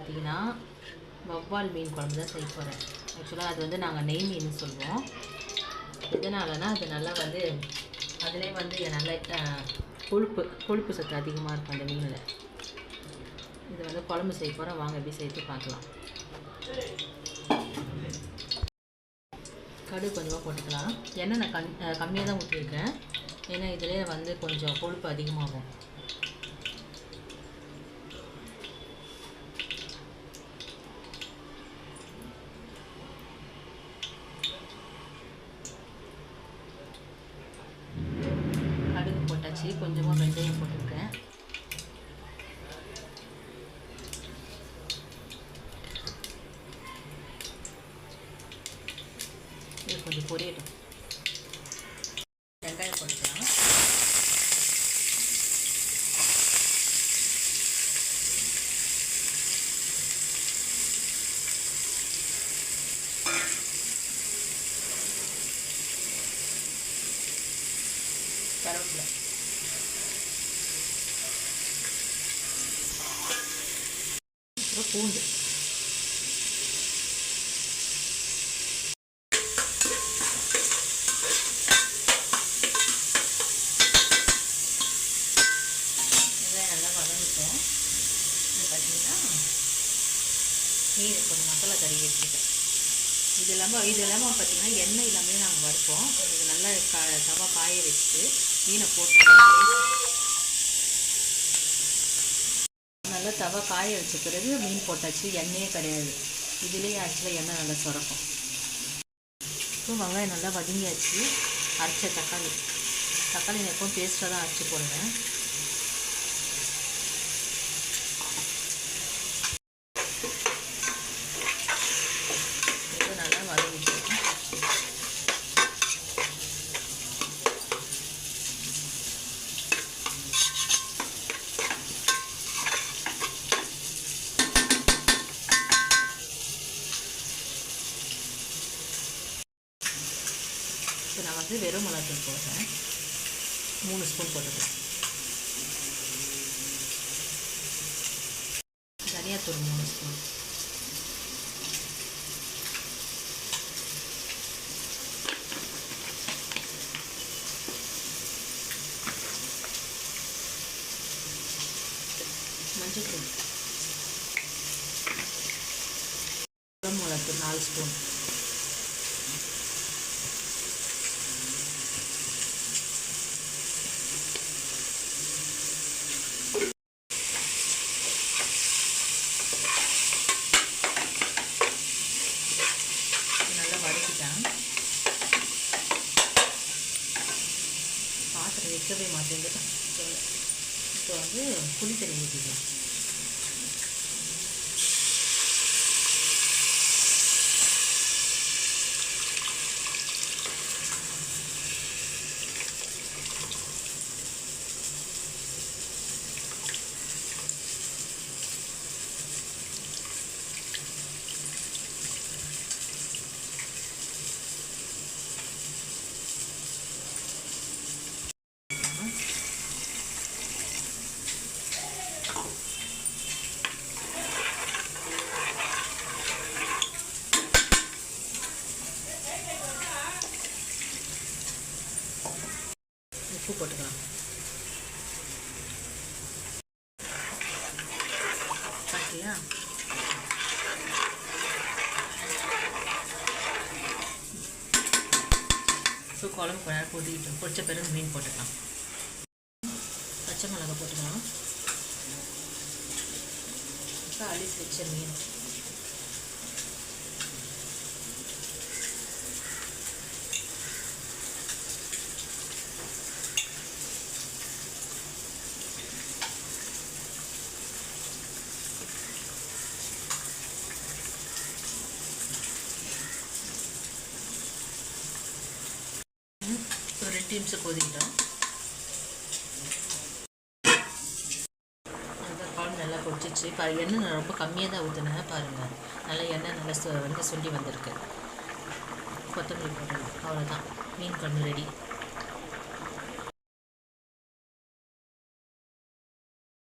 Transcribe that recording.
பார்த்தீங்கன்னா வவ்வால் மீன் குழம்பு தான் செய்ய போகிறேன் ஆக்சுவலாக அது வந்து நாங்கள் நெய் மீன் சொல்லுவோம். எதனாலனா அது நல்லா வந்து அதிலே வந்து நல்ல கொழுப்பு கொழுப்பு சத்து அதிகமாக இருக்கும் அந்த மீனில். இது வந்து குழம்பு செய்ய போகிறோம் வாங்க எப்படி சேர்த்து பார்க்கலாம். கடுகு கொஞ்சமாக போட்டுக்கலாம். எண்ணெய் நான் கம் கம்மியாக தான் ஊற்றிருக்கேன் ஏன்னா இதிலே வந்து கொஞ்சம் கொழுப்பு அதிகமாகும். மாதிரி கொஞ்சமாக வெந்தயம் போட்டிருக்கேன். இது கொஞ்சம் பொரியட்டும். வெங்காயம் போட்டுக்கலாம். கருவேப்பிலை. அப்புறம் பூண்டு. வெங்காயம் நல்லா இது பார்த்தீங்கன்னா மீன் கொஞ்சம் மசாலா கறி வச்சுருக்கேன் இது இல்லாமல் இது இல்லாமல் பார்த்தீங்கன்னா எண்ணெய் இல்லாமல் நாங்கள் வறுப்போம். இது நல்லா க தவா காய வச்சுட்டு மீனை போட்டு நல்லா தவா காய வச்ச பிறகு மீன் போட்டாச்சு எண்ணெயே கிடையாது. இதுலேயே ஆக்சுவலாக எண்ணெய் நல்லா சுரக்கும். இப்போ வெங்காயம் நல்லா வதங்கியாச்சு. அரைச்ச தக்காளி. தக்காளி நான் எப்பவும் பேஸ்ட்டாக தான் அரைச்சி போடுவேன் இது நல்லா வதங்கிட்டு இப்போ நான் வந்து வெறும் மிளகாத்தூள் போடுறேன். மூணு ஸ்பூன் போட்டுக்கிறேன் தனியாத்தூள் மூணு ஸ்பூன் மஞ்சள் தூள். மிளகாத்தூள் நாலு ஸ்பூன் வைக்கவே மாட்டேங்குது. இப்போ வந்து புளி தண்ணி ஊற்றிக்கலாம் உப்பு போட்டுக்கலாம். பார்த்தியா ஸோ குழம்பு கொஞ்ச நேரம் பொடிச்ச பிறகு மீன் போட்டுக்கலாம். பச்சை மிளகா போட்டுக்கலாம். இப்போ அழிச்சு வச்ச மீன். ஒரு ரெண்டு நிமிஷம் கொதிக்கிட்டோம். அந்த நல்லா கொதிச்சிச்சு இப்போ எண்ணெய் நான் ரொம்ப கம்மியாக தான் ஊற்றினேன் பாருங்கள் நல்லா எண்ணெய் நல்லா வந்து சொல்லி வந்திருக்கு. கொத்தமல்லி போட்டுருங்க அவ்வளோதான் மீன் குழம்பு ரெடி